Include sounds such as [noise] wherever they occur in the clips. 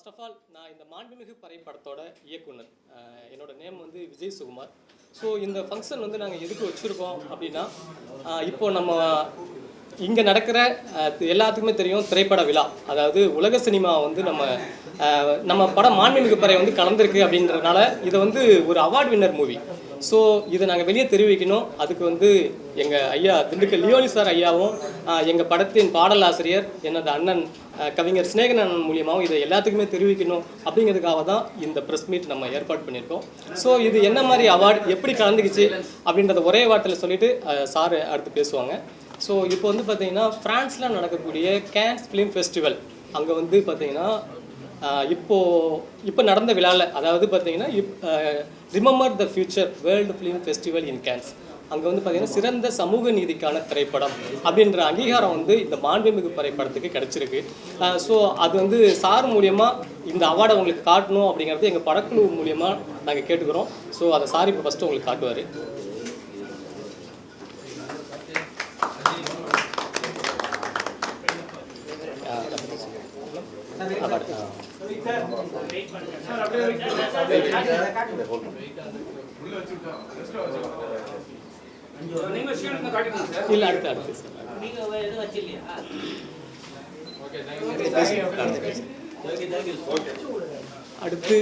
First of all நான் இந்த மாண்புமிகு பறை படத்தோட இயக்குனர் என்னோட நேம் வந்து விஜய் சுகுமார். ஸோ இந்த ஃபங்க்ஷன் வந்து நாங்கள் எதுக்கு வச்சுருக்கோம் அப்படின்னா இப்போ நம்ம இங்கே நடக்கிற எல்லாத்துக்குமே தெரியும் திரைப்பட விழா. அதாவது உலக சினிமா வந்து நம்ம நம்ம படம் மாண்புமிகு பறை வந்து கலந்துருக்கு அப்படின்றதுனால இதை வந்து ஒரு அவார்ட் வின்னர் மூவி ஸோ இதை நாங்கள் வெளியே தெரிவிக்கணும். அதுக்கு வந்து எங்கள் ஐயா திண்டுக்கல் லியோனி சார் ஐயாவும் எங்கள் படத்தின் பாடல் ஆசிரியர் எனது அண்ணன் கவிஞர் சிநேகன் அண்ணன் மூலியமாகவும் இதை எல்லாத்துக்குமே தெரிவிக்கணும் அப்படிங்கிறதுக்காக தான் இந்த ப்ரெஸ் மீட் நம்ம ஏற்பாடு பண்ணியிருக்கோம். ஸோ இது என்ன மாதிரி அவார்டு எப்படி கலந்துக்குச்சு அப்படின்றத ஒரே வார்த்தையில் சொல்லிட்டு சார் அடுத்து பேசுவாங்க. ஸோ இப்போ வந்து பார்த்தீங்கன்னா ஃப்ரான்ஸில் நடக்கக்கூடிய கேன்ஸ் ஃபிலிம் ஃபெஸ்டிவல் அங்கே வந்து பார்த்தீங்கன்னா ஆஹ் இப்போ இப்போ நடந்த விழாவில் அதாவது பார்த்தீங்கன்னா இப் remember the future world film festival in Cannes அங்கே வந்து பார்த்தீங்கன்னா சிறந்த சமூக நீதிக்கான திரைப்படம் அப்படின்ற அங்கீகாரம் வந்து இந்த மாண்புமிகு திரைப்படத்துக்கு கிடைச்சிருக்கு. ஸோ அது வந்து சார் மூலியமாக இந்த அவார்டை உங்களுக்கு காட்டணும் அப்படிங்கிறது எங்கள் படக்குழு மூலியமாக நாங்கள் கேட்டுக்கிறோம். ஸோ அதை சார் இப்போ ஃபஸ்ட்டு உங்களுக்கு காட்டுவார். சார் இல்லை அடுத்து அடுத்து சார் நீங்க வச்சில்லையா அடுத்து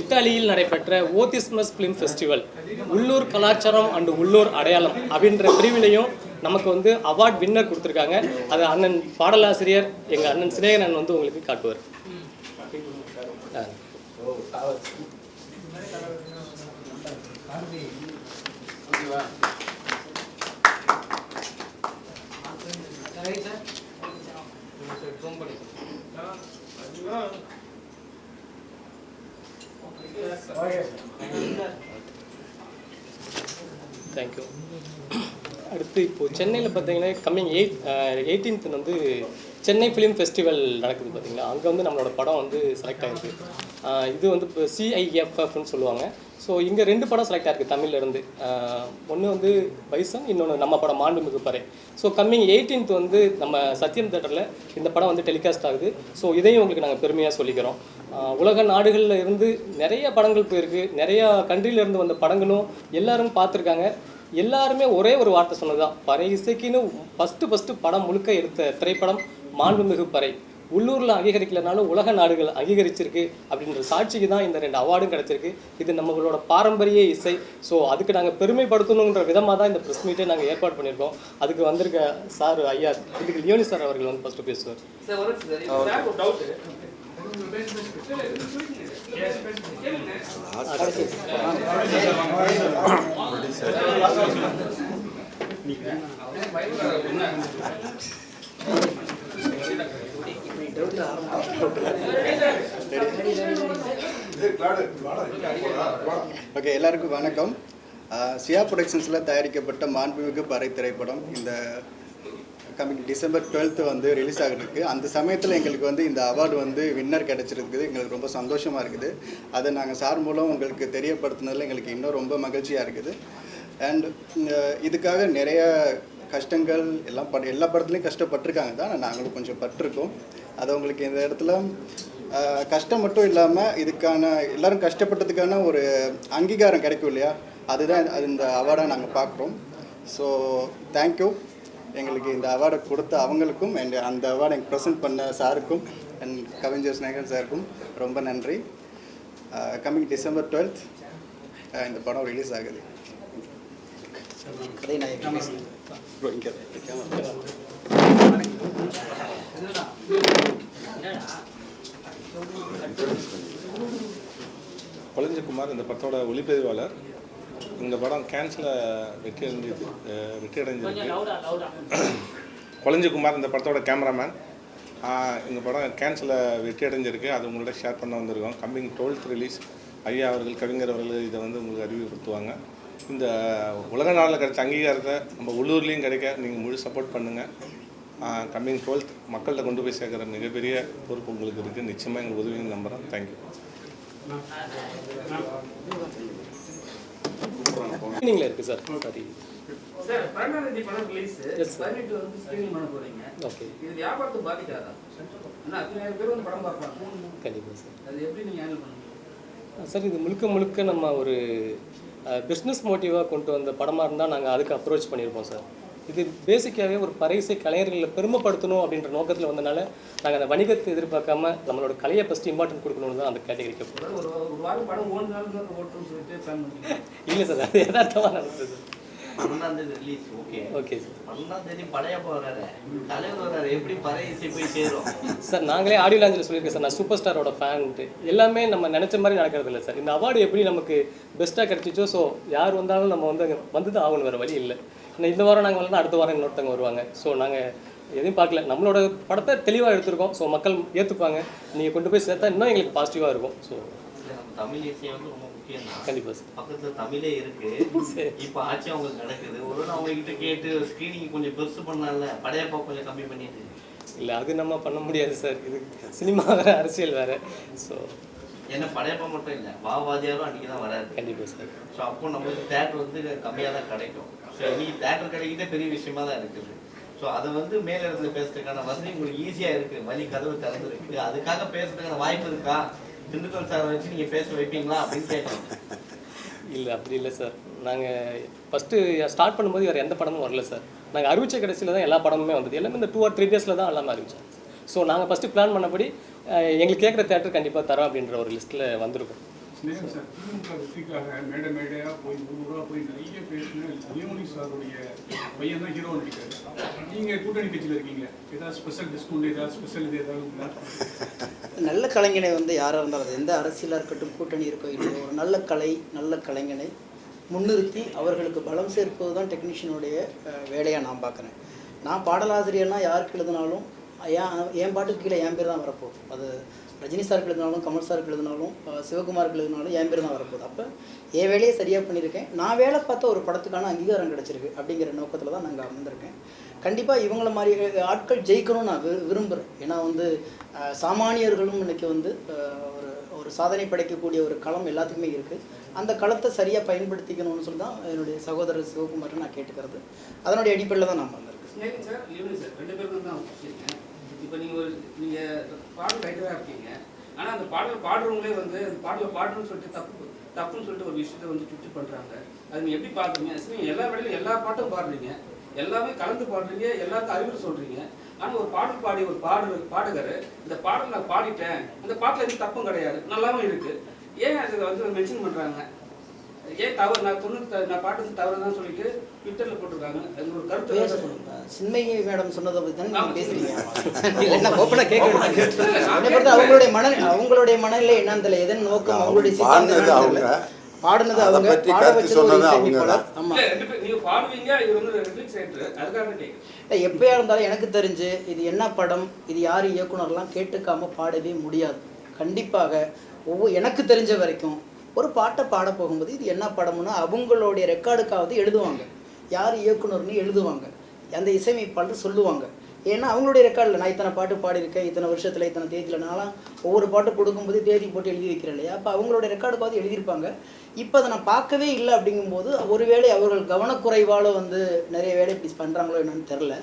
இத்தாலியில் நடைபெற்ற ஓதிஸ்மஸ் ஃபிலிம் ஃபெஸ்டிவல் உள்ளூர் கலாச்சாரம் அண்டு உள்ளூர் அடையாளம் அப்படின்ற பிரிவிலையும் நமக்கு வந்து அவார்ட் வின்னர் கொடுத்துருக்காங்க. அது அண்ணன் பாடலாசிரியர் எங்கள் அண்ணன் சிநேகன் வந்து உங்களுக்கு காட்டுவார். தேங்க்யூ அடுத்து இப்போது சென்னையில் பார்த்தீங்கன்னா கம்மிங் எயிட் எயிட்டீன்த் வந்து சென்னை ஃபிலிம் ஃபெஸ்டிவல் நடக்குது பார்த்தீங்களா அங்கே வந்து நம்மளோட படம் வந்து செலக்ட் ஆகிருக்கு இது வந்து இப்போ சிஐஎஃப்எஃப்னு சொல்லுவாங்க. ஸோ இங்கே ரெண்டு படம் செலக்ட் ஆகிருக்கு தமிழ்லேருந்து ஒன்று வந்து பைசன் இன்னொன்று நம்ம படம் மாண்புமிகு பறை. ஸோ கம்மிங் எயிட்டீன்த் வந்து நம்ம சத்யம் தேட்டரில் இந்த படம் வந்து டெலிகாஸ்ட் ஆகுது. ஸோ இதையும் உங்களுக்கு நாங்கள் பெருமையாக சொல்லிக்கிறோம். உலக நாடுகளில் இருந்து நிறைய படங்கள் போயிருக்கு. நிறையா கண்ட்ரிலேருந்து வந்த படங்களும் எல்லாரும் பார்த்துருக்காங்க. எல்லாருமே ஒரே ஒரு வார்த்தை சொன்னதுதான். பறை இசைக்குன்னு ஃபஸ்ட்டு ஃபஸ்ட்டு படம் முழுக்க எடுத்த திரைப்படம் மாண்புமிகு பறை. உள்ளூரில் அங்கீகரிக்கலனாலும் உலக நாடுகள் அங்கீகரிச்சிருக்கு அப்படின்ற சாட்சிக்கு தான் இந்த ரெண்டு அவார்டும் கிடைச்சிருக்கு. இது நம்மளோட பாரம்பரிய இசை. ஸோ அதுக்கு நாங்கள் பெருமைப்படுத்தணுன்ற விதமாக தான் இந்த ப்ரெஸ் மீட்டை நாங்கள் ஏற்பாடு பண்ணியிருக்கோம். அதுக்கு வந்திருக்க சார் ஐயா இதுக்கு லியோனி சார் அவர்கள் வந்து ஃபஸ்ட்டு பேசுவார். சார் ஒரு நிமிஷம் சார் ஒரு டவுட் ஓகே எல்லாருக்கும் வணக்கம். சியா ப்ரொடக்ஷன்ஸில் தயாரிக்கப்பட்ட மாண்புமிகு பறை திரைப்படம் இந்த கம்மிங் டிசம்பர் டுவெல்த்து வந்து ரிலீஸ் ஆகிருக்கு அந்த சமயத்தில் எங்களுக்கு வந்து இந்த அவார்டு வந்து வின்னர் கிடச்சிருக்குது. எங்களுக்கு ரொம்ப சந்தோஷமாக இருக்குது. அதை நாங்கள் சார் மூலம் உங்களுக்கு தெரியப்படுத்துனதில் எங்களுக்கு இன்னும் ரொம்ப மகிழ்ச்சியாக இருக்குது. அண்ட் இதுக்காக நிறைய கஷ்டங்கள் எல்லாம் பட எல்லா படத்துலையும் கஷ்டப்பட்டிருக்காங்க. தான் நாங்களும் கொஞ்சம் பட்டிருக்கோம். அது உங்களுக்கு இந்த இடத்துல கஷ்டம் மட்டும் இல்லாமல் இதுக்கான எல்லாரும் கஷ்டப்பட்டதுக்கான ஒரு அங்கீகாரம் கிடைக்கும் இல்லையா? அதுதான் அது இந்த அவார்டை நாங்கள் பார்க்குறோம். ஸோ தேங்க்யூ எங்களுக்கு இந்த அவார்டை கொடுத்த அவங்களுக்கும் அண்ட் அந்த அவார்டை எனக்கு ப்ரெசென்ட் பண்ண சாருக்கும் அண்ட் கவிஞர் ஸ்நேகன் சாருக்கும் ரொம்ப நன்றி. கம்மிங் டிசம்பர் டுவெல்த் இந்த படம் ரிலீஸ் ஆகுது. Bro, இங்க. கொளஞ்சிக்குமார் இந்த படத்தோட ஒளிப்பதிவாளர். இந்த படம் கேன்ஸில் வெற்றி அடைஞ்சது வெற்றி அடைஞ்சிருக்கு. கொளஞ்சிக்குமார் இந்த படத்தோட கேமராமேன் இந்த படம் கேன்ஸில் வெற்றி அடைஞ்சிருக்கு. அது உங்கள்ட்ட ஷேர் பண்ண வந்திருக்கோம். கம்மிங் டுவெல்த் ரிலீஸ் ஐயா அவர்கள் கவிஞர் அவர்கள் இதை வந்து உங்களுக்கு அறிவுறுத்துவாங்க இந்த உலக நாளில் கிடைச்ச அங்கீகாரத்தை நம்ம உள்ளூர்லேயும் கிடைக்க நீங்கள் முழு சப்போர்ட் பண்ணுங்கள் கம்மிங் டுவெல்த் மக்கள்கிட்ட கொண்டு போய் சேர்க்குற மிகப்பெரிய பொறுப்பு உங்களுக்கு இருக்குது நிச்சயமாக எங்கள் உதவின்னு நம்புகிறேன் தேங்க்யூ ஈவினிங்கில் இருக்குது சார் சாரி கண்டிப்பாக சார் அது எப்படி நீங்க ஹேண்டில் பண்ணுவீங்க சார் இது முழுக்க முழுக்க நம்ம ஒரு பிஸ்னஸ் மோட்டிவாக கொண்டு வந்த படமாக இருந்தால் நாங்கள் அதுக்கு அப்ரோச் பண்ணியிருப்போம் சார் இது பேசிக்காகவே ஒரு பறைசை கலைஞர்களை பெருமைப்படுத்தணும் அப்படின்ற நோக்கத்தில் வந்தனால நாங்கள் அந்த வணிகத்தை எதிர்பார்க்காம நம்மளோட கலையை ஃபஸ்ட்டு இம்பார்ட்டன்ட் கொடுக்கணும்னு தான் அந்த கேட்டகரிக்கு இல்லை சார் அது யதார்த்தமாக நடந்தது. ரிலீஸ் ஓகே ஓகே சார் பழைய தலைவர் எப்படி பழைய இசை போய் சேரும்? சார் நாங்களே ஆடியோ லாஞ்சில் சொல்லியிருக்கேன் சார் நான் சூப்பர் ஸ்டாரோட ஃபேன்ட்டு எல்லாமே நம்ம நினச்ச மாதிரி நடக்கிறது இல்லை சார் இந்த அவார்டு எப்படி நமக்கு பெஸ்ட்டாக கிடச்சிச்சோ ஸோ யார் வந்தாலும் நம்ம வந்து அங்கே வந்து தான் ஆகணும். வேறு வழி இல்லை. ஏன்னா இந்த வாரம் நாங்கள் வரலாம் அடுத்த வாரம் இன்னொருத்தவங்க வருவாங்க. ஸோ நாங்கள் எதையும் பார்க்கல. நம்மளோட படத்தை தெளிவாக எடுத்திருக்கோம். ஸோ மக்கள் ஏற்றுப்பாங்க நீங்கள் கொண்டு போய் சேர்த்தா இன்னும் எங்களுக்கு பாசிட்டிவாக இருக்கும். ஸோ தமிழ் இசை வந்து முக்கியம் கண்டிப்பாக சார். பக்கத்துல தமிழே இருக்கு. இப்ப ஆட்சி அவங்களுக்கு நடக்குது. ஒருவேளை அவங்க கிட்ட கேட்டு ஸ்கிரீனிங் கொஞ்சம் பெருசு பண்ணலாம்ல? படையப்பா கொஞ்சம் கம்மி பண்ணிட்டு. இல்லை அது நம்ம பண்ண முடியாது சார். இது சினிமா வேறு அரசியல் வேறு. ஸோ ஏன்னா படையப்பா மட்டும் இல்ல வா வாதியாரும் அன்னைக்கு தான் வராது கண்டிப்பாக சார். ஸோ அப்போ நம்மளுக்கு தேட்டர் வந்து கம்மியாக தான் கிடைக்கும். ஸோ இன்னைக்கு தேட்டர் கிடைக்கிறதே பெரிய விஷயமா தான் இருக்குது. ஸோ அதை வந்து மேல பேசுறதுக்கான வசதி உங்களுக்கு ஈஸியாக இருக்கு. வழி கதவு திறந்துருக்கு. அதுக்காக பேசுறதுக்கான வாய்ப்பு இருக்கா? திண்டுக்கல் சார் வச்சு நீங்க பேச வைப்பீங்களா அப்படின்னு கேட்கலாம் இல்லை அப்படி இல்லை சார். நாங்கள் ஃபஸ்ட்டு ஸ்டார்ட் பண்ணும்போது வேறு எந்த படமும் வரல சார். நாங்கள் அறிவிச்ச கடைசியில் தான் எல்லா படமுமே வந்தது. எல்லாமே இந்த டூ ஆர் த்ரீ டேஸில் தான் எல்லாமே அறிவிச்சோம். ஸோ நாங்கள் ஃபஸ்ட்டு பிளான் பண்ணபடி எங்களுக்கு கேட்குற தேட்டர் கண்டிப்பாக தரோம் அப்படின்ற ஒரு லிஸ்ட்டில் வந்திருக்கோம். மேடை மேடையாக போய் ஊர் ஊராக போய் நிறைய பேசின நியமனி சாருடைய பையன் தான் ஹீரோ நடிக்காரு நீங்கள் கூட்டணி கட்சியில் இருக்கீங்க ஏதாவது ஸ்பெஷல் டிஸ்கவுண்ட் ஏதாவது ஸ்பெஷல் இது ஏதாவது? நல்ல கலைஞனை வந்து யாராக இருந்தாலும் அது எந்த அரசியலாக இருக்கட்டும் கூட்டணி இருக்கோ இல்லையோ ஒரு நல்ல கலை நல்ல கலைஞனை முன்னிறுத்தி அவர்களுக்கு பலம் சேர்ப்பது தான் டெக்னீஷியனுடைய வேலையாக நான் பார்க்குறேன். நான் பாடலாசிரியர்னா யாருக்கு எழுதினாலும் ஏன் என் பாட்டுக்கு கீழே என் பேர் தான் வரப்போகுது. அது ரஜினி சாருக்கு எழுதினாலும் கமல் சாருக்கு எழுதினாலும் சிவகுமாருக்கு எழுதினாலும் என் பேர் தான் வரப்போகுது. அப்போ என் வேலையை சரியாக பண்ணியிருக்கேன். நான் வேலை பார்த்த ஒரு படத்துக்கான அங்கீகாரம் கிடச்சிருக்கு அப்படிங்கிற நோக்கத்தில் தான் நாங்கள் வந்திருக்கேன். கண்டிப்பாக இவங்கள மாதிரி ஆட்கள் ஜெயிக்கணும்னு நான் வி விரும்புகிறேன் ஏன்னா வந்து சாமானியர்களும் இன்னைக்கு வந்து ஒரு ஒரு சாதனை படைக்கக்கூடிய ஒரு களம் எல்லாத்துக்குமே இருக்குது அந்த களத்தை சரியாக பயன்படுத்திக்கணும்னு சொல்லி தான் என்னுடைய சகோதரர் சிவகுமார் நான் கேட்டுக்கிறது. அதனுடைய அடிப்படையில் தான் நான் வந்திருக்கேன். சார். சார். ரெண்டு பேருக்கும் தான் இப்போ நீங்கள் ஒரு நீங்கள் பாடல் ரைட்டராக இருக்கீங்க. ஆனால் அந்த பாடல் பாடுறவங்களே வந்து அந்த பாடலை பாடணும்னு சொல்லிட்டு தப்பு தப்புன்னு சொல்லிட்டு ஒரு விஷயத்தை வந்து சுட்டி பண்ணுறாங்க அது நீங்கள் எப்படி பார்க்குறீங்க? எல்லா வேலையிலும் எல்லா பாட்டும் பாடுறீங்க. எல்லாமே கலந்து பாடுறீங்க எல்லாருக்கும் அறிவுரை சொல்கிறீங்க ஆனால் ஒரு பாடல் பாடி ஒரு பாடு பாடுகார் இந்த பாடல் நான் பாடிட்டேன் இந்த பாட்டில் எதுவும் தப்பும் கிடையாது நல்லாவும் இருக்குது ஏன் அதை வந்து மென்ஷன் பண்ணுறாங்க ஏன் தவறு நான் தொண்ணூத்தி நான் பாட்டு தவறு தான் சொல்லிட்டு ட்விட்டரில் போட்டிருக்காங்க. அது ஒரு கருத்து சொல்லுங்க. சின்மயி மேடம் சொன்னதை பற்றி தானே ஆமா, நீங்கள் பேசுறீங்க? இல்லை என்ன ஓப்பனாக கேட்க அவங்களுடைய மன அவங்களுடைய மனநிலை என்னன்னு தெரியல. எதன் நோக்கம் அவங்களுடைய பாடினது அவங்க. பற்றி பாட கருத்து வச்சது ஒரு சொன்னது அவங்க இசையமைப்பாளர் தான். ஆமா. இல்ல, ரெண்டு பேர் நீங்க பாடுவீங்க இது வந்து ரிலீஸ் ஆயிட்டு அதுக்காக கேட்குறேன் இல்லை, எப்பயா இருந்தாலும் எனக்கு தெரிஞ்சு இது என்ன படம் இது யார் இயக்குனர்லாம் கேட்டுக்காம பாடவே முடியாது. கண்டிப்பாக ஒவ்வொரு எனக்கு தெரிஞ்ச வரைக்கும் ஒரு பாட்டை பாட போகும்போது இது என்ன படம்னு அவங்களுடைய ரெக்கார்டுக்காவது எழுதுவாங்க. யார் இயக்குனர்னு எழுதுவாங்க. அந்த இசையமைப்பாளர் சொல்லுவாங்க. ஏன்னா அவங்களுடைய ரெக்கார்டில் நான் இத்தனை பாட்டு பாடியிருக்கேன் இத்தனை வருஷத்தில் இத்தனை தேதியில் நான்லாம் ஒவ்வொரு பாட்டு கொடுக்கும்போது தேதி போட்டு எழுதி வைக்கிறேன் இல்லையா? அப்போ அவங்களுடைய ரெக்கார்டுக்காவது எழுதியிருப்பாங்க. இப்போ அதை நான் பார்க்கவே இல்லை அப்படிங்கும்போது ஒருவேளை அவர்கள் கவனக்குறைவால் வந்து நிறைய வேலை இப்படி பண்ணுறாங்களோ என்னன்னு தெரில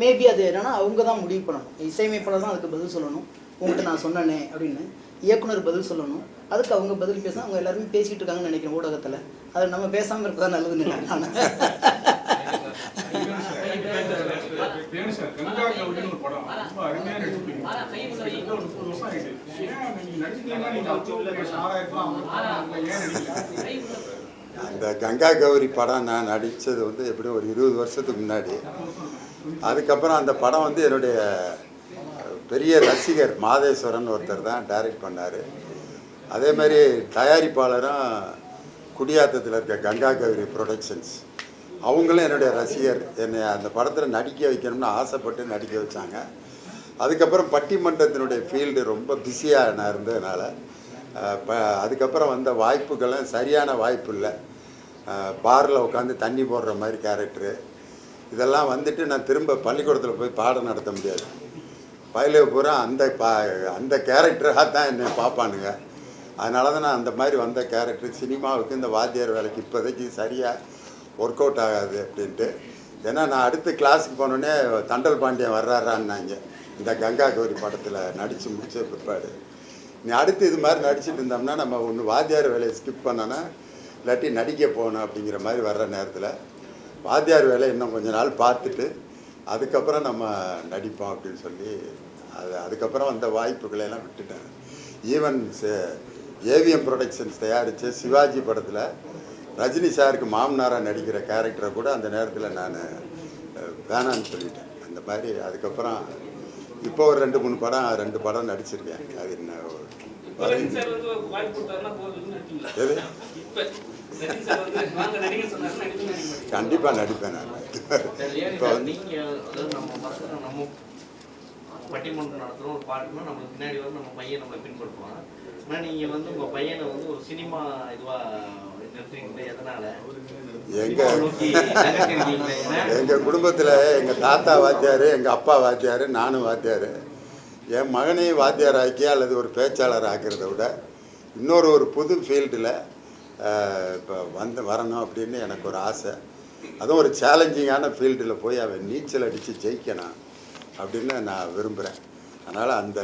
மேபி அது என்னென்னா அவங்க தான் முடிவு பண்ணணும். இசையமைப்பாளர் தான் அதுக்கு பதில் சொல்லணும். உங்கள்கிட்ட நான் சொன்னனே அப்படின்னு இயக்குனர் பதில் சொல்லணும். அதுக்கு அவங்க பதில் பேச அவங்க எல்லாருமே பேசிகிட்டு இருக்காங்கன்னு நினைக்கிறேன் ஊடகத்தில். அது நம்ம பேசாமல் இருக்கதான் நல்லதுன்னு நான். [laughs] சார் கங்கா கவுடின்னு ஒரு படம். ரொம்ப அருமையாக நடிச்சிருக்கீங்க கிட்டத்தட்ட ஒரு முப்பது வருஷம் ஆயிட்டு. ஏன் நீங்கள் நடிச்சிட்டீங்கன்னா நீங்கள் அவ்வளோ சாராயிருக்கலாம் ஏன் நடிக்கல அந்த கங்கா கௌரி படம் நான் நடித்தது வந்து எப்படியும் ஒரு இருபது வருஷத்துக்கு முன்னாடி. அதுக்கப்புறம் அந்த படம் வந்து என்னுடைய பெரிய ரசிகர் மாதேஸ்வரன் ஒருத்தர் தான் டைரக்ட் பண்ணார். அதே மாதிரி தயாரிப்பாளரும் குடியாத்தத்தில் இருக்க கங்கா கௌரி ப்ரொடக்ஷன்ஸ் அவங்களும் என்னுடைய ரசிகர். என்னை அந்த படத்தில் நடிக்க வைக்கணும்னு ஆசைப்பட்டு நடிக்க வச்சாங்க. அதுக்கப்புறம் பட்டிமன்றத்தினுடைய ஃபீல்டு ரொம்ப பிஸியாக நான் இருந்ததுனால ப அதுக்கப்புறம் வந்த வாய்ப்புகளும் சரியான வாய்ப்பு இல்லை. பாரில் உட்காந்து தண்ணி போடுற மாதிரி கேரக்டரு இதெல்லாம் வந்துட்டு நான் திரும்ப பள்ளிக்கூடத்தில் போய் பாடம் நடத்த முடியாது. பயில பூரா அந்த பா அந்த கேரக்டராக தான் என்னை பார்ப்பானுங்க. அதனால தான் நான் அந்த மாதிரி வந்த கேரக்டர் சினிமாவுக்கு இந்த வாத்தியார் வேலைக்கு இப்போதைக்கு சரியாக ஒர்க் அவுட் ஆகாது அப்படின்ட்டு. ஏன்னா நான் அடுத்து கிளாஸுக்கு போனோடனே தண்டல் பாண்டியன் வர்றாரான்னாங்க. இந்த கங்கா கௌரி படத்தில் நடித்து முடிச்ச பிற்பாடு. நீ அடுத்து இது மாதிரி நடிச்சிட்டு இருந்தோம்னா நம்ம ஒன்று வாத்தியார் வேலையை ஸ்கிப் பண்ணோன்னா இல்லாட்டி நடிக்க போகணும் அப்படிங்கிற மாதிரி வர்ற நேரத்தில் வாத்தியார் வேலை இன்னும் கொஞ்ச நாள் பார்த்துட்டு அதுக்கப்புறம் நம்ம நடிப்போம் அப்படின்னு சொல்லி அது அதுக்கப்புறம் அந்த வாய்ப்புகளையெல்லாம் விட்டுட்டேன். ஈவன் ஏவிஎம் ப்ரொடக்ஷன்ஸ் தயாரித்து சிவாஜி படத்தில் ரஜினி சாருக்கு மாமனாராக நடிக்கிற கேரக்டரை கூட அந்த நேரத்தில் நான் வேணான்னு சொல்லிட்டேன். அந்த மாதிரி அதுக்கப்புறம் இப்போ ஒரு ரெண்டு மூணு படம் ரெண்டு படம் நடிச்சிருக்கேன். அது என்ன? கண்டிப்பாக நடிப்பேன் நான். இப்போ நம்ம நம்ம பட்டிமன்றம் நடத்துறோம் ஒரு பாட்டுனா நம்ம பின்னாடி வந்து நம்ம பையன் நம்மளை பின்பற்றுவான். ஆனா நீங்க வந்து உங்க பையனை வந்து ஒரு சினிமா இதுவா நிறுத்துறீங்களே எதனால எங்க எங்கள் குடும்பத்தில் எங்கள் தாத்தா வாத்தியார் எங்கள் அப்பா வாத்தியார் நானும் வாத்தியார். என் மகனையும் வாத்தியார் ஆக்கி அல்லது ஒரு பேச்சாளர் ஆக்கிறத விட இன்னொரு ஒரு புது ஃபீல்டில் இப்போ வந்து வரணும் அப்படின்னு எனக்கு ஒரு ஆசை. அதுவும் ஒரு சேலஞ்சிங்கான ஃபீல்டில் போய் அவன் நீச்சல் அடித்து ஜெயிக்கணும் அப்படின்னு நான் விரும்புகிறேன் அதனால் அந்த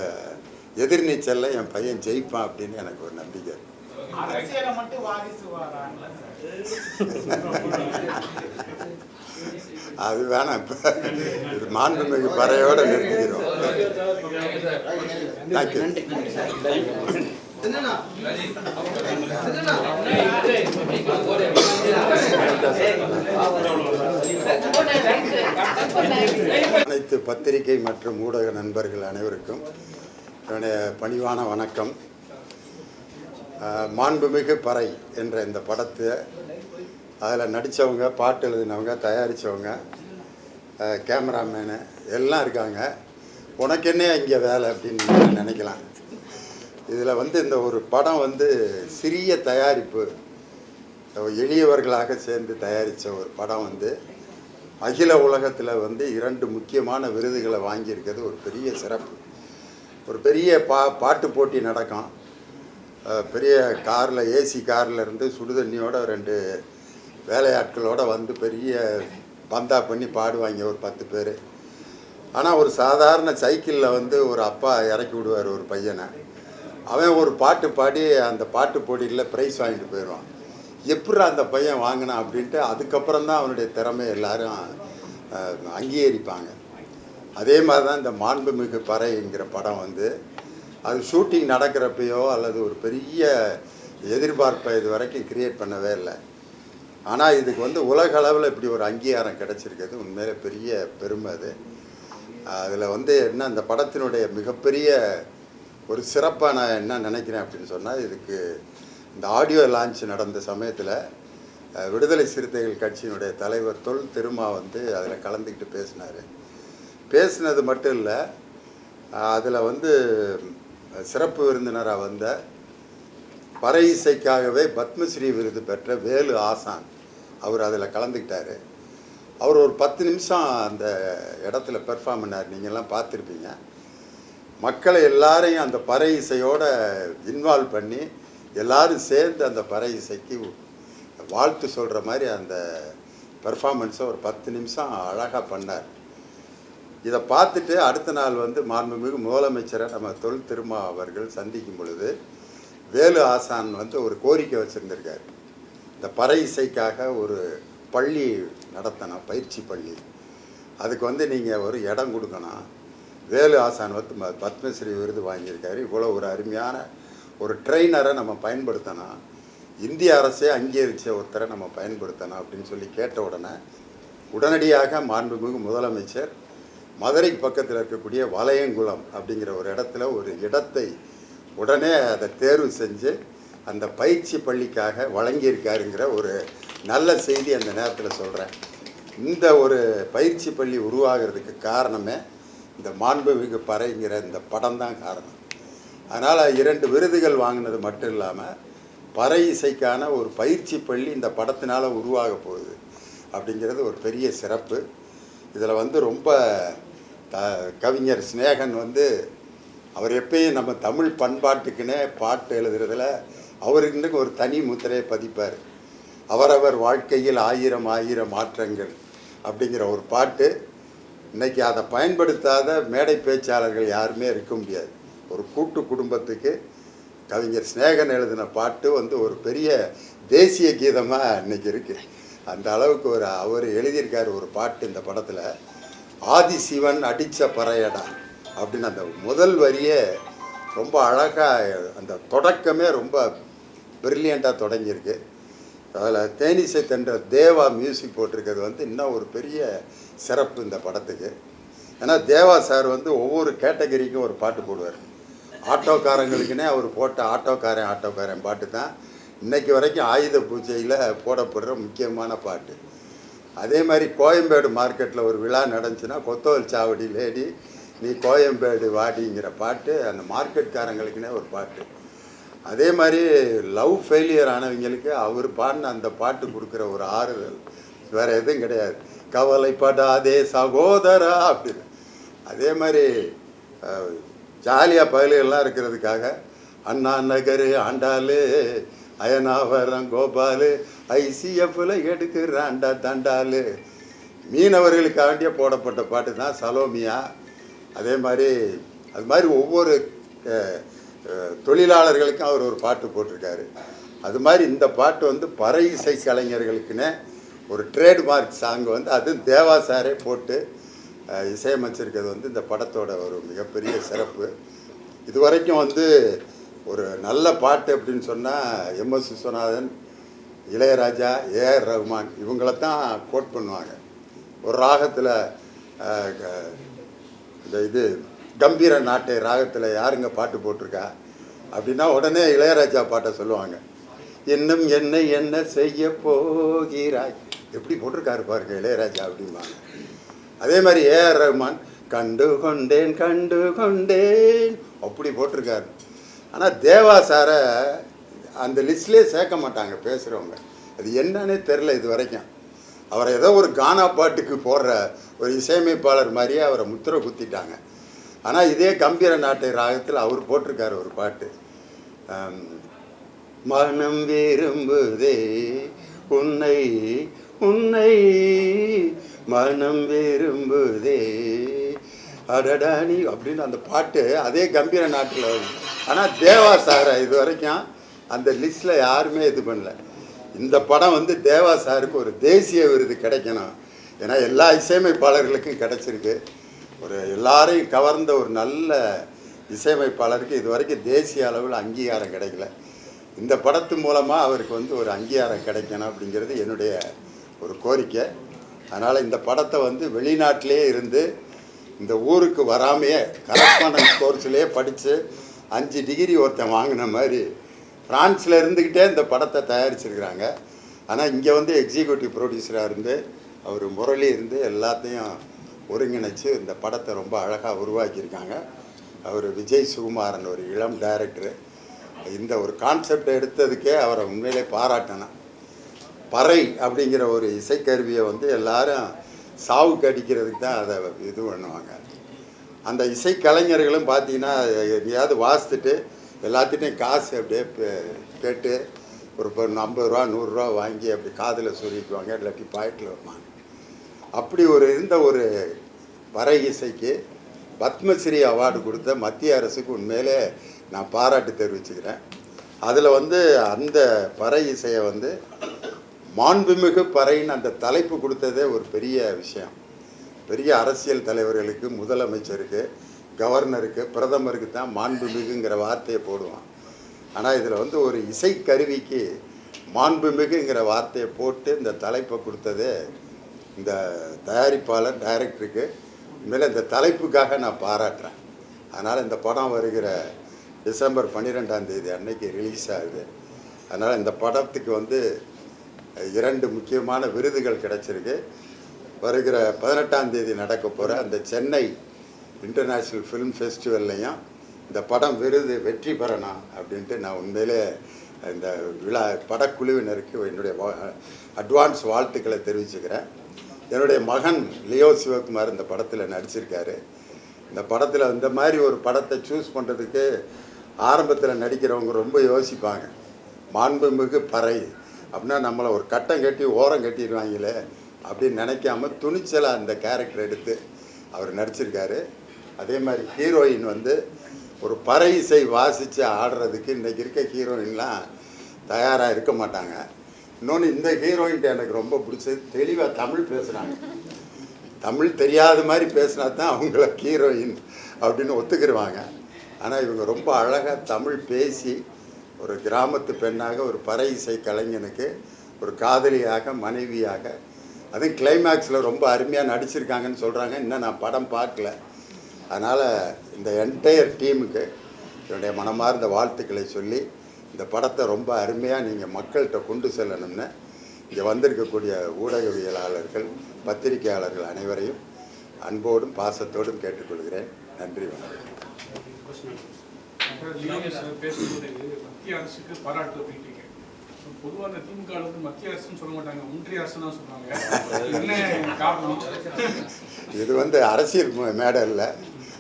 எதிர்நீச்சலில் என் பையன் ஜெயிப்பான் அப்படின்னு எனக்கு ஒரு நம்பிக்கை [laughs] அது வேணாம். இப்போ இது மாண்புமிகு பறையோட நிறுத்திக்கிறோம். அனைத்து பத்திரிகை மற்றும் ஊடக நண்பர்கள் அனைவருக்கும் என்னுடைய பணிவான வணக்கம். மாண்புமிகு பறை என்ற இந்த படத்தை அதில் நடித்தவங்க பாட்டு எழுதினவங்க தயாரித்தவங்க கேமராமேனு எல்லாம் இருக்காங்க. உனக்கு என்ன இங்கே வேலை அப்படின்னு நினைக்கலாம். இதில் வந்து இந்த ஒரு படம் வந்து சிறிய தயாரிப்பு. எளியவர்களாக சேர்ந்து தயாரித்த ஒரு படம் வந்து அகில உலகத்தில் வந்து இரண்டு முக்கியமான விருதுகளை வாங்கியிருக்கிறது. ஒரு பெரிய சிறப்பு. ஒரு பெரிய பா பாட்டு போட்டி நடக்கும். பெரிய காரில் ஏசி காரில் இருந்து சுடுதண்ணியோட ரெண்டு வேலையாட்களோடு வந்து பெரிய பந்தா பண்ணி பாடுவாங்க ஒரு பத்து பேர். ஆனால் ஒரு சாதாரண சைக்கிளில் வந்து ஒரு அப்பா இறக்கி விடுவார் ஒரு பையனை. அவன் ஒரு பாட்டு பாடி அந்த பாட்டு போட்டியில் ப்ரைஸ் வாங்கிட்டு போயிடுவான். எப்படி அந்த பையன் வாங்கினான் அப்படின்ட்டு அதுக்கப்புறம் தான் அவனுடைய திறமை எல்லாரும் அங்கீகரிப்பாங்க. அதே மாதிரி தான் இந்த மாண்புமிகு பறைங்கிற படம் வந்து அது ஷூட்டிங் நடக்கிறப்பையோ அல்லது ஒரு பெரிய எதிர்பார்ப்பை இது வரைக்கும் கிரியேட் பண்ணவே இல்லை. ஆனால் இதுக்கு வந்து உலக அளவில் இப்படி ஒரு அங்கீகாரம் கிடச்சிருக்கிறது. உண்மையிலே பெரிய பெருமை அது. அதில் வந்து என்ன அந்த படத்தினுடைய மிகப்பெரிய ஒரு சிறப்பாக நான் என்ன நினைக்கிறேன் அப்படின்னு சொன்னால் இதுக்கு இந்த ஆடியோ லான்ச் நடந்த சமயத்தில் விடுதலை சிறுத்தைகள் கட்சியினுடைய தலைவர் தொல் திருமா வந்து அதில் கலந்துக்கிட்டு பேசினார். பேசினது மட்டும் இல்லை அதில் வந்து சிறப்பு விருந்தினராக வந்த பறை இசைக்காகவே பத்மஸ்ரீ விருது பெற்ற வேலு ஆசான் அவர் அதில் கலந்துக்கிட்டார். அவர் ஒரு பத்து நிமிஷம் அந்த இடத்துல பெர்ஃபார்ம் பண்ணார். நீங்கள்லாம் பார்த்துருப்பீங்க. மக்களை எல்லாரையும் அந்த பறை இசையோடு இன்வால்வ் பண்ணி எல்லாரும் சேர்ந்து அந்த பறை இசைக்கு வாழ்த்து சொல்கிற மாதிரி அந்த பெர்ஃபார்மன்ஸை ஒரு பத்து நிமிஷம் அழகாக பண்ணார். இதை பார்த்துட்டு அடுத்த நாள் வந்து மாண்புமிகு முதலமைச்சரை நம்ம தொல் திருமா அவர்கள் சந்திக்கும் பொழுது வேலு ஆசான் வந்து ஒரு கோரிக்கை வச்சுருந்துருக்கார். இந்த பறை இசைக்காக ஒரு பள்ளி நடத்தணும் பயிற்சி பள்ளி. அதுக்கு வந்து நீங்கள் ஒரு இடம் கொடுக்கணும். வேலு ஆசான் வந்து பத்மஸ்ரீ விருது வாங்கியிருக்காரு. இவ்வளோ ஒரு அருமையான ஒரு ட்ரெயினரை நம்ம பயன்படுத்தணும். இந்திய அரசே அங்கீகரித்த ஒருத்தரை நம்ம பயன்படுத்தணும் அப்படின்னு சொல்லி கேட்ட உடனே உடனடியாக மாண்புமிகு முதலமைச்சர் மதுரை பக்கத்தில் இருக்கக்கூடிய வளையங்குளம் அப்படிங்கிற ஒரு இடத்துல ஒரு இடத்தை உடனே அதை தேர்வு செஞ்சு அந்த பயிற்சி பள்ளிக்காக வழங்கியிருக்காருங்கிற ஒரு நல்ல செய்தி அந்த நேரத்தில் சொல்கிறேன் இந்த ஒரு பயிற்சி பள்ளி உருவாகிறதுக்கு காரணமே இந்த மாண்புமிகு பறைங்கிற இந்த படம் தான் காரணம். அதனால் இரண்டு விருதுகள் வாங்கினது மட்டும் இல்லாமல் பறை இசைக்கான ஒரு பயிற்சி பள்ளி இந்த படத்தினால் உருவாக போகுது அப்படிங்கிறது ஒரு பெரிய சிறப்பு. இதில் வந்து ரொம்ப த கவிஞர் சிநேகன் வந்து அவர் எப்பயும் நம்ம தமிழ் பண்பாட்டுக்குன்னே பாட்டு எழுதுறதுல அவருக்கு ஒரு தனி முத்திரையை பதிப்பார். அவரவர் வாழ்க்கையில் ஆயிரம் ஆயிரம் மாற்றங்கள் அப்படிங்கிற ஒரு பாட்டு. இன்றைக்கி அதை பயன்படுத்தாத மேடை பேச்சாளர்கள் யாருமே இருக்க முடியாது. ஒரு கூட்டு குடும்பத்துக்கு கவிஞர் சிநேகன் எழுதின பாட்டு வந்து ஒரு பெரிய தேசிய கீதமாக இன்னைக்கு இருக்குது அந்த அளவுக்கு ஒரு அவர் எழுதியிருக்காரு ஒரு பாட்டு இந்த படத்தில் ஆதி சிவன் அடித்த பறையடா அப்படின்னு அந்த முதல் வரியே ரொம்ப அழகாக அந்த தொடக்கமே ரொம்ப பிரில்லியண்ட்டாக தொடங்கியிருக்கு. அதில் தேனிசை தென்ற தேவா மியூசிக் போட்டிருக்கிறது வந்து இன்னும் ஒரு பெரிய சிறப்பு இந்த படத்துக்கு. ஏன்னா தேவா சார் வந்து ஒவ்வொரு கேட்டகரிக்கும் ஒரு பாட்டு போடுவார். ஆட்டோக்காரங்களுக்குன்னே அவர் போட்ட ஆட்டோக்காரன் ஆட்டோக்காரன் பாட்டு தான். இன்னைக்கு வரைக்கும் ஆயுத பூஜையில் போடப்படுற முக்கியமான பாட்டு. அதே மாதிரி கோயம்பேடு மார்க்கெட்டில் ஒரு விழா நடந்துச்சுன்னா கொத்தவல் சாவடி லேடி நீ கோயம்பேடு வாடிங்கிற பாட்டு அந்த மார்க்கெட்காரங்களுக்குன்னே ஒரு பாட்டு. அதே மாதிரி லவ் ஃபெயிலியர் ஆனவங்களுக்கு அவர் பாடின அந்த பாட்டு கொடுக்குற ஒரு ஆறுதல். வேறு எதுவும் கிடையாது. கவலைப்படாதே சகோதரா அப்படின்னு. அதே மாதிரி ஜாலியாக பயலுகள்லாம் இருக்கிறதுக்காக அண்ணா நகர் ஆண்டாளு அயனாவரம் கோபாலு ஐசிஎஃப்ல எடுக்கிறாண்டா தண்டாலு மீனவர்களுக்காண்டிய போடப்பட்ட பாட்டு தான் சலோமியா. அதே மாதிரி அது மாதிரி ஒவ்வொரு தொழிலாளர்களுக்கும் அவர் ஒரு பாட்டு போட்டிருக்காரு. அது மாதிரி இந்த பாட்டு வந்து பறை இசை கலைஞர்களுக்குன்னே ஒரு ட்ரேட்மார்க் சாங் வந்து அது தேவா சாரே போட்டு இசையமைச்சிருக்கிறது வந்து இந்த படத்தோட ஒரு மிகப்பெரிய சிறப்பு. இது வரைக்கும் வந்து ஒரு நல்ல பாட்டு அப்படின்னு சொன்னால் எம்எஸ் விஸ்வநாதன் இளையராஜா ஏஆர் ரஹ்மான் இவங்கள தான் கோட் பண்ணுவாங்க. ஒரு ராகத்தில் இந்த இது கம்பீர நாட்டை ராகத்தில் யாருங்க பாட்டு போட்டிருக்கா? அப்படின்னா உடனே இளையராஜா பாட்டை சொல்லுவாங்க. இன்னும் என்ன என்ன செய்ய போகிறாய்? எப்படி போட்டிருக்காரு பாருங்க இளையராஜா அப்படிம்பாங்க. அதே மாதிரி ஏஆர் ரஹ்மான் கண்டு கொண்டேன் கண்டு கொண்டேன் அப்படி போட்டிருக்காரு. ஆனால் தேவா சாரை அந்த லிஸ்ட்லேயே சேர்க்க மாட்டாங்க பேசுகிறவங்க அது என்னன்னே தெரில இது வரைக்கும். அவரை ஏதோ ஒரு கானா பாட்டுக்கு போடுற ஒரு இசையமைப்பாளர் மாதிரியே அவரை முத்திரை குத்திட்டாங்க. ஆனால் இதே கம்பீர நாட்டை ராகத்தில் அவர் போட்டிருக்காரு ஒரு பாட்டு. மனம் விரும்புதே உன்னை உன்னை மனம் விரும்புதே அடடானி அப்படின்னு அந்த பாட்டு அதே கம்பீர நாட்டில் வருது ஆனால் தேவா சாரை இது வரைக்கும் அந்த லிஸ்ட்டில் யாருமே இது பண்ணல. இந்த படம் வந்து தேவா சாருக்கு ஒரு தேசிய விருது கிடைக்கணும். ஏன்னா எல்லா இசையமைப்பாளர்களுக்கும் கிடைச்சிருக்கு. ஒரு எல்லாரையும் கவர்ந்த ஒரு நல்ல இசையமைப்பாளருக்கு இது வரைக்கும் தேசிய அளவில் அங்கீகாரம் கிடைக்கல. இந்த படத்து மூலமாக அவருக்கு வந்து ஒரு அங்கீகாரம் கிடைக்கணும் அப்படிங்கிறது என்னுடைய ஒரு கோரிக்கை. அதனால் இந்த படத்தை வந்து வெளிநாட்டிலே இருந்து இந்த ஊருக்கு வராமையே கரஸ்பாண்டன்ஸ் கோர்ஸ்லேயே படித்து அஞ்சு டிகிரி ஒருத்தன் வாங்கின மாதிரி. ஃப்ரான்ஸில் இருந்துக்கிட்டே இந்த படத்தை தயாரிச்சிருக்கிறாங்க. ஆனால் இங்கே வந்து எக்ஸிக்யூட்டிவ் ப்ரொடியூசராக இருந்து அவர் முரளி இருந்து எல்லாத்தையும் ஒருங்கிணைச்சு இந்த படத்தை ரொம்ப அழகாக உருவாக்கியிருக்காங்க. அவர் விஜய் சுகுமாரன் ஒரு இளம் டைரக்டரு இந்த ஒரு கான்செப்டை எடுத்ததுக்கே அவரை உண்மையிலே பாராட்டினேன் பறை அப்படிங்கிற ஒரு இசைக்கருவியை வந்து எல்லாரும் சாவுக்கு அடிக்கிறதுக்கு தான் அதை இது பண்ணுவாங்க. அந்த இசைக்கலைஞர்களும் பார்த்தீங்கன்னா எங்கேயாவது வாசித்துட்டு எல்லாத்திட்டையும் காசு அப்படியே பே- கேட்டு ஒரு இப்போ ஐம்பது ரூபா நூறுரூவா வாங்கி அப்படி காதில் சொல்லிக்குவாங்க இல்லாட்டி பாயிட்டில் வைப்பாங்க. அப்படி ஒரு இருந்த ஒரு வரை இசைக்கு பத்மஸ்ரீ அவார்டு கொடுத்த மத்திய அரசுக்கு உண்மையிலே நான் பாராட்டு தெரிவிச்சுக்கிறேன். அதில் வந்து அந்த பறை இசையை வந்து மாண்புமிகு பறைன்னு அந்த தலைப்பு கொடுத்ததே ஒரு பெரிய விஷயம். பெரிய அரசியல் தலைவர்களுக்கு முதலமைச்சருக்கு கவர்னருக்கு பிரதமருக்கு தான் மாண்புமிகுங்கிற வார்த்தையை போடுவான். ஆனால் இதில் வந்து ஒரு இசைக்கருவிக்கு மாண்புமிகுங்கிற வார்த்தையை போட்டு இந்த தலைப்பை கொடுத்ததே இந்த தயாரிப்பாளர் டைரக்டருக்கு. உண்மையில் இந்த தலைப்புக்காக நான் பாராட்டுறேன். அதனால் இந்த படம் வருகிற டிசம்பர் பன்னிரெண்டாம் தேதி அன்னைக்கு ரிலீஸ் ஆகுது. அதனால் இந்த படத்துக்கு வந்து இரண்டு முக்கியமான விருதுகள் கிடைச்சிருக்கு. வருகிற பதினெட்டாம் தேதி நடக்க போகிற அந்த சென்னை இன்டர்நேஷ்னல் ஃபிலிம் ஃபெஸ்டிவல்லையும் இந்த படம் விருது வெற்றி பெறணும் அப்படின்ட்டு நான் உண்மையிலே இந்த விழா படக்குழுவினருக்கு என்னுடைய அட்வான்ஸ் வாழ்த்துக்களை தெரிவிச்சுக்கிறேன். என்னுடைய மகன் லியோ சிவகுமார் இந்த படத்தில் நடிச்சிருக்காரு. இந்த படத்தில் இந்த மாதிரி ஒரு படத்தை சூஸ் பண்ணுறதுக்கு ஆரம்பத்தில் நடிக்கிறவங்க ரொம்ப யோசிப்பாங்க. மாண்புமிகு பறை அப்படின்னா நம்மளை ஒரு கட்டம் கட்டி ஓரம் கட்டிடுவாங்களே அப்படின்னு நினைக்காம துணிச்சலாக அந்த கேரக்டர் எடுத்து அவர் நடிச்சிருக்காரு. அதே மாதிரி ஹீரோயின் வந்து ஒரு பறை இசை வாசித்து ஆடுறதுக்கு இன்றைக்கி இருக்க ஹீரோயின்லாம் தயாராக இருக்க மாட்டாங்க. இன்னொன்று இந்த ஹீரோயின்ட்டு எனக்கு ரொம்ப பிடிச்சது. தெளிவாக தமிழ் பேசுகிறாங்க தமிழ் தெரியாத மாதிரி பேசினா தான் அவங்கள ஹீரோயின் அப்படின்னு ஒத்துக்கிடுவாங்க ஆனால் இவங்க ரொம்ப அழகாக தமிழ் பேசி ஒரு கிராமத்து பெண்ணாக ஒரு பறை இசை கலைஞனுக்கு ஒரு காதலியாக மனைவியாக. அதுவும் கிளைமேக்ஸில் ரொம்ப அருமையாக நடிச்சிருக்காங்கன்னு சொல்கிறாங்க இன்னும் நான் படம் பார்க்கல. அதனால் இந்த என்டையர் டீமுக்கு என்னுடைய மனமார்ந்த வாழ்த்துக்களை சொல்லி இந்த படத்தை ரொம்ப அருமையாக நீங்கள் மக்கள்கிட்ட கொண்டு செல்லணும்னு இங்கே வந்திருக்கக்கூடிய ஊடகவியலாளர்கள் பத்திரிகையாளர்கள் அனைவரையும் அன்போடும் பாசத்தோடும் கேட்டுக்கொள்கிறேன். நன்றி வணக்கம். மத்திய அரசுக்கு பாராட்டு அப்படின்ட்டீங்க பொதுவாக அந்த திமுக அளவுக்கு மத்திய அரசுன்னு சொல்ல மாட்டாங்க. ஒன்றிய அரசு தான் சொல்லுவாங்க என்ன காரணம்? இது வந்து அரசியல் ம- மேடை இல்லை.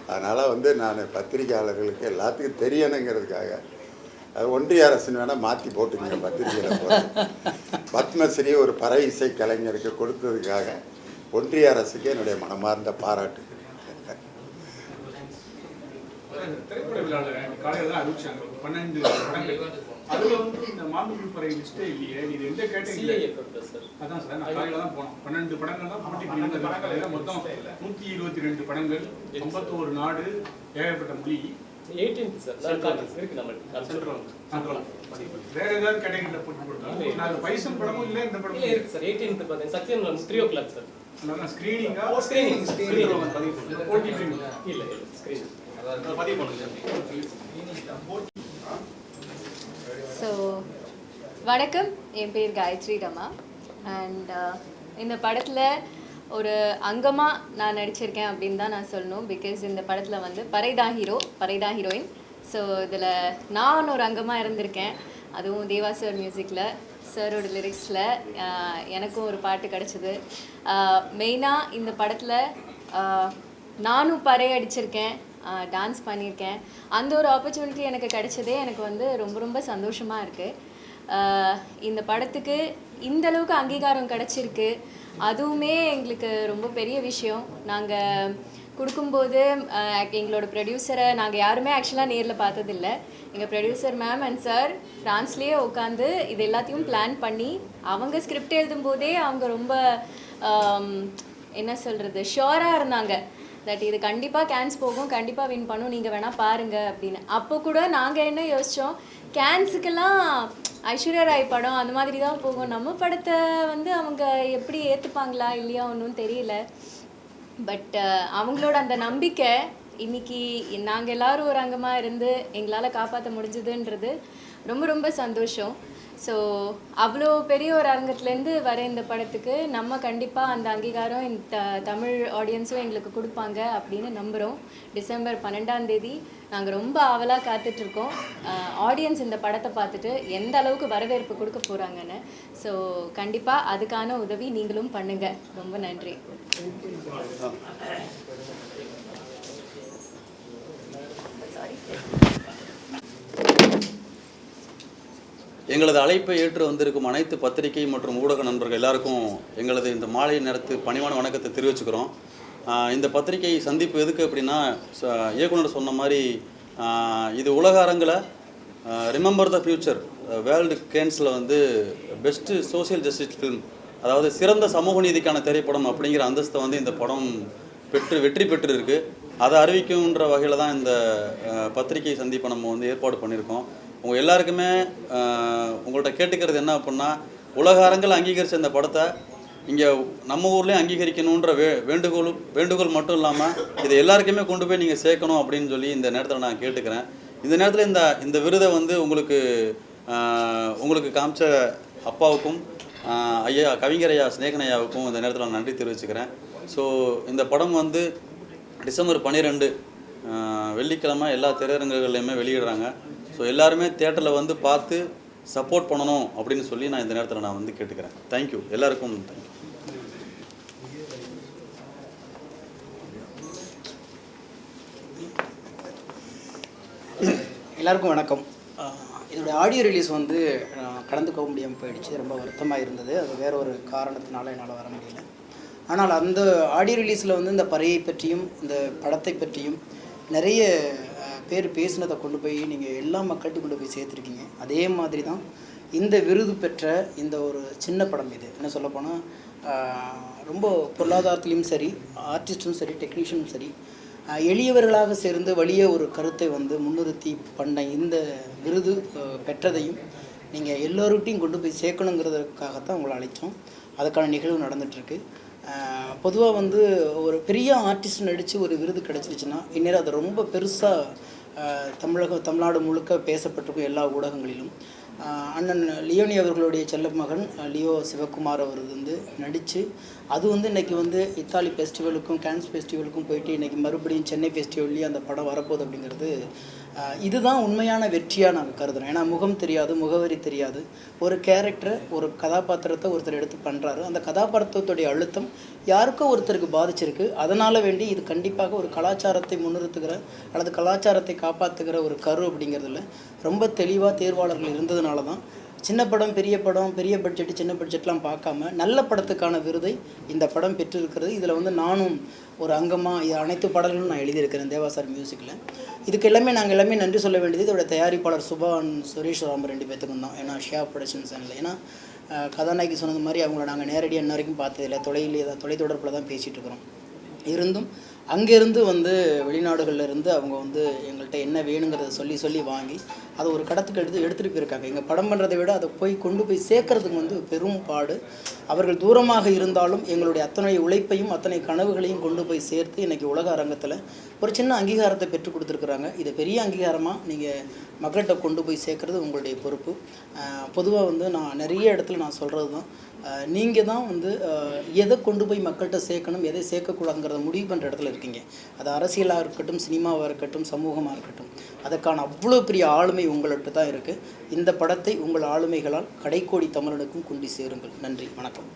அதனால் வந்து நான் பத்திரிகையாளர்களுக்கு எல்லாத்துக்கும் தெரியணுங்கிறதுக்காக. அது ஒன்றிய அரசுன்னு வேணால் மாற்றி போட்டுக்கங்க பத்திரிகையில் போட்டு. பத்மஸ்ரீ ஒரு பறை இசை கலைஞருக்கு கொடுத்ததுக்காக ஒன்றிய அரசுக்கு என்னுடைய மனமார்ந்த பாராட்டு. திரைப்பட விழாவில் காலையில் தான் அறிவிச்சாங்க. பன்னெண்டு படங்கள். அதில் வந்து இந்த மாண்புமிகு பறை லிஸ்ட்டே இல்லையே? இது எந்த கேட்டகரி அதான் சார் நான் காலையில் தான் போனோம். பன்னெண்டு படங்கள் தான் போட்டி பண்ணியிருந்தாங்க மொத்தம் நூற்றி இருபத்தி ரெண்டு படங்கள். ஐம்பத்தோரு நாடு ஏகப்பட்ட மொழி. வேற ஏதாவது கேட்டகரியில் போட்டி நான் பைசன் படமும் இல்லை இந்த படமும் இருக்கு சார் எயிட்டீன்த் பார்த்தீங்கன்னா Sathyan three o'clock sir ஸ்க்ரீனிங்கா ஸ்கிரீனிங் ஸ்கிரீனிங் ஓடிடி இல்ல இல்ல ஸ்கிரீனிங் ஸோ வணக்கம். என் பேர் காயத்ரி ரமா. அண்ட் uh, இந்த படத்தில் ஒரு அங்கமாக நான் நடிச்சிருக்கேன் அப்படின்னு தான் நான் சொல்லணும். பிகாஸ் இந்த படத்தில் வந்து பரைதா ஹீரோ பரைதா ஹீரோயின். ஸோ இதில் நான் ஒரு அங்கமாக இருந்திருக்கேன். அதுவும் தேவா சார் மியூசிக்கில் சாரோட லிரிக்ஸில் uh, எனக்கும் ஒரு பாட்டு கிடச்சிது. மெயினாக uh, இந்த படத்தில் நானும் பறை அடிச்சிருக்கேன். டான்ஸ் பண்ணியிருக்கேன். அந்த ஒரு ஆப்பர்ச்சுனிட்டி எனக்கு கிடைச்சதே எனக்கு வந்து ரொம்ப ரொம்ப சந்தோஷமாக இருக்குது இந்த படத்துக்கு இந்த அளவுக்கு அங்கீகாரம் கிடச்சிருக்கு. அதுவுமே எங்களுக்கு ரொம்ப பெரிய விஷயம். நாங்கள் கொடுக்கும்போது எங்களோட ப்ரொடியூசரை நாங்கள் யாருமே ஆக்சுவலாக நேரில் பார்த்ததில்ல. எங்கள் ப்ரொடியூசர் மேம் அண்ட் சார் ஃப்ரான்ஸ்லேயே உட்காந்து இது எல்லாத்தையும் பிளான் பண்ணி அவங்க ஸ்கிரிப்ட் எழுதும்போதே அவங்க ரொம்ப என்ன சொல்கிறது ஷோராக இருந்தாங்க. தட் இது கண்டிப்பாக கேன்ஸ் போகும் கண்டிப்பாக வின் பண்ணும். நீங்கள் வேணால் பாருங்கள் அப்படின்னு. அப்போ கூட நாங்கள் என்ன யோசித்தோம் கேன்ஸுக்கெல்லாம் ஐஸ்வர்யா ராய் படம் அந்த மாதிரி தான் போகும். நம்ம படத்தை வந்து அவங்க எப்படி ஏற்றுப்பாங்களா இல்லையா ஒன்றும் தெரியல. பட் அவங்களோட அந்த நம்பிக்கை இன்னைக்கு நாங்கள் எல்லாரும் ஒரு அங்கமாக இருந்து எங்களால் காப்பாற்ற முடிஞ்சதுன்றது ரொம்ப ரொம்ப சந்தோஷம். ஸோ அவ்வளோ பெரிய ஒரு அரங்கத்துலேருந்து வர இந்த படத்துக்கு நம்ம கண்டிப்பாக அந்த அங்கீகாரம் இந்த த- தமிழ் ஆடியன்ஸும் எங்களுக்கு கொடுப்பாங்க அப்படின்னு நம்புகிறோம் டிசம்பர் பன்னெண்டாம் தேதி நாங்கள் ரொம்ப ஆவலாக காத்துட்ருக்கோம். ஆடியன்ஸ் இந்த படத்தை பார்த்துட்டு எந்த அளவுக்கு வரவேற்பு கொடுக்க போகிறாங்கன்னு ஸோ கண்டிப்பாக அதுக்கான உதவி நீங்களும் பண்ணுங்கள் ரொம்ப நன்றி. எங்களது அழைப்பை ஏற்று வந்திருக்கும் அனைத்து பத்திரிகை மற்றும் ஊடக நண்பர்கள் எல்லாருக்கும் எங்களது இந்த மாலை நேரத்து பணிவான வணக்கத்தை தெரிவிச்சுக்கிறோம். இந்த பத்திரிகை சந்திப்பு எதுக்கு அப்படின்னா ச- இயக்குனர் சொன்ன மாதிரி இது உலக அரங்கில் ரிமெம்பர் த ஃபியூச்சர் வேர்ல்டு கேன்ஸில் வந்து பெஸ்ட்டு சோசியல் ஜஸ்டிஸ் ஃபிலிம் அதாவது சிறந்த சமூக நீதிக்கான திரைப்படம் அப்படிங்கிற அந்தஸ்தை வந்து இந்த படம் பெற்று வெற்றி பெற்று இருக்குது அதை அறிவிக்கும்ன்ற வகையில் தான் இந்த பத்திரிகை சந்திப்பை நம்ம வந்து ஏற்பாடு பண்ணியிருக்கோம். உங்கள் எல்லாருக்குமே உங்கள்கிட்ட கேட்டுக்கிறது என்ன அப்படின்னா உலக அரங்கில் அங்கீகரித்த இந்த படத்தை இங்கே நம்ம ஊர்லேயும் அங்கீகரிக்கணுன்ற வே வேண்டுகோள் வேண்டுகோள் மட்டும் இல்லாமல் இதை எல்லாருக்குமே கொண்டு போய் நீங்கள் சேர்க்கணும் அப்படின்னு சொல்லி இந்த நேரத்தில் நான் கேட்டுக்கிறேன். இந்த நேரத்தில் இந்த இந்த விருதை வந்து உங்களுக்கு உங்களுக்கு காமிச்ச அப்பாவுக்கும் ஐயா கவிஞர் ஐயா சிநேகன் ஐயாவுக்கும் இந்த நேரத்தில் நான் நன்றி தெரிவிச்சுக்கிறேன். ஸோ இந்த படம் வந்து டிசம்பர் பன்னிரெண்டு வெள்ளிக்கிழமை எல்லா திரையரங்குகள்லையுமே வெளியிடுறாங்க. ஸோ எல்லாருமே தேட்டரில் வந்து பார்த்து சப்போர்ட் பண்ணணும் அப்படின்னு சொல்லி நான் இந்த நேரத்தில் நான் வந்து கேட்டுக்கிறேன். தேங்க்யூ எல்லாருக்கும் தேங்க்யூ எல்லாருக்கும் வணக்கம். என்னுடைய ஆடியோ ரிலீஸ் வந்து கடந்து போக முடியாமல் போயிடுச்சு. ரொம்ப வருத்தமாக இருந்தது. அது வேற ஒரு காரணத்தினால என்னால் வர முடியல. ஆனால் அந்த ஆடியோ ரிலீஸில் வந்து இந்த பறையை பற்றியும் இந்த படத்தை பற்றியும் நிறைய பேர் பேசினதை கொண்டு போய் நீங்கள் எல்லா மக்கள்கிட்டையும் கொண்டு போய் சேர்த்துருக்கீங்க. அதே மாதிரி தான் இந்த விருது பெற்ற இந்த ஒரு சின்ன படம் இது. என்ன சொல்லப்போனால் ரொம்ப பொருளாதாரத்துலேயும் சரி ஆர்டிஸ்ட்டும் சரி டெக்னீஷியனும் சரி எளியவர்களாக சேர்ந்து வலிய ஒரு கருத்தை வந்து முன்னிறுத்தி பண்ண இந்த விருது பெற்றதையும் நீங்கள் எல்லோருக்கிட்டையும் கொண்டு போய் சேர்க்கணுங்கிறதுக்காகத்தான் உங்களை அழைத்தோம் அதுக்கான நிகழ்வு நடந்துகிட்ருக்கு பொதுவாக வந்து ஒரு பெரிய ஆர்டிஸ்ட் நடித்து ஒரு விருது கிடச்சிருச்சுன்னா இந்நேரம் அது ரொம்ப பெருசாக தமிழகம் தமிழ்நாடு முழுக்க பேசப்பட்டிருக்கும் எல்லா ஊடகங்களிலும். அண்ணன் லியோனி அவர்களுடைய செல்ல மகன் லியோ சிவகுமார் அவர் வந்து நடித்து அது வந்து இன்றைக்கி வந்து இத்தாலி ஃபெஸ்டிவலுக்கும் கேன்ஸ் ஃபெஸ்டிவலுக்கும் போயிட்டு இன்றைக்கி மறுபடியும் சென்னை ஃபெஸ்டிவல்லையும் அந்த படம் வரப்போகுது அப்படிங்கிறது இதுதான் உண்மையான வெற்றியாக நான் கருதுகிறோம் ஏன்னா முகம் தெரியாது முகவரி தெரியாது. ஒரு கேரக்டரை ஒரு கதாபாத்திரத்தை ஒருத்தர் எடுத்து பண்ணுறாரு அந்த கதாபாத்திரத்துடைய அழுத்தம் யாருக்கோ ஒருத்தருக்கு பாதிச்சிருக்கு. அதனால் வேண்டி இது கண்டிப்பாக ஒரு கலாச்சாரத்தை முன்னிறுத்துகிற அல்லது கலாச்சாரத்தை காப்பாற்றுகிற ஒரு கரு அப்படிங்கிறதுல ரொம்ப தெளிவாக தேர்வாளர்கள் இருந்ததுனால தான் சின்ன படம் பெரிய படம் பெரிய பட்ஜெட் சின்ன பட்ஜெட்லாம் பார்க்காம நல்ல படத்துக்கான விருதை இந்த படம் பெற்றிருக்கிறது. இதில் வந்து நானும் ஒரு அங்கமாக இது அனைத்து பாடல்களும் நான் எழுதியிருக்கிறேன் தேவாசார் மியூசிக்கில் இதுக்கு எல்லாமே நாங்கள் எல்லாமே நன்றி சொல்ல வேண்டியது. இதோட தயாரிப்பாளர் சுபா சுரேஷ் ராம் ரெண்டு பேத்துக்கும் தான். ஏன்னா ஷியா ப்ரொடக்ஷன்ஸ் சேனல் ஏன்னா கதாநாயகி சொன்னது மாதிரி அவங்கள நாங்கள் நேரடியாக இன்ன வரைக்கும் பார்த்ததில்ல தொலையிலே தான் தொலைத்தொடர்பில் தான் பேசிகிட்டு இருக்கிறோம். இருந்தும் அங்கேருந்து வந்து வெளிநாடுகள்லேருந்து அவங்க வந்து எங்கள்கிட்ட என்ன வேணுங்கிறத சொல்லி சொல்லி வாங்கி அதை ஒரு கடத்துக்கு எடுத்து எடுத்துகிட்டு போயிருக்காங்க. எங்கள் படம் பண்ணுறதை விட அதை போய் கொண்டு போய் சேர்க்கறதுக்கு வந்து பெரும் பாடு. அவர்கள் தூரமாக இருந்தாலும் எங்களுடைய அத்தனை உழைப்பையும் அத்தனை கனவுகளையும் கொண்டு போய் சேர்த்து இன்றைக்கி உலக அரங்கத்தில் ஒரு சின்ன அங்கீகாரத்தை பெற்றுக் கொடுத்துருக்குறாங்க. இது பெரிய அங்கீகாரமாக நீங்கள் மக்கள்கிட்ட கொண்டு போய் சேர்க்குறது உங்களுடைய பொறுப்பு. பொதுவாக வந்து நான் நிறைய இடத்துல நான் சொல்கிறது தான் நீங்கள் தான் வந்து எதை கொண்டு போய் மக்கள்கிட்ட சேர்க்கணும் எதை சேர்க்கக்கூடாதுங்கிறத முடிவு பண்ணுற இடத்துல இருக்கீங்க. அது அரசியலாக இருக்கட்டும் சினிமாவாக இருக்கட்டும் சமூகமாக இருக்கட்டும். அதற்கான அவ்வளோ பெரிய ஆளுமை உங்கள்கிட்ட தான் இருக்குது இந்த படத்தை உங்கள் ஆளுமைகளால் கடைக்கோடி தமிழனுக்கும் கொண்டு சேருங்கள். நன்றி வணக்கம்.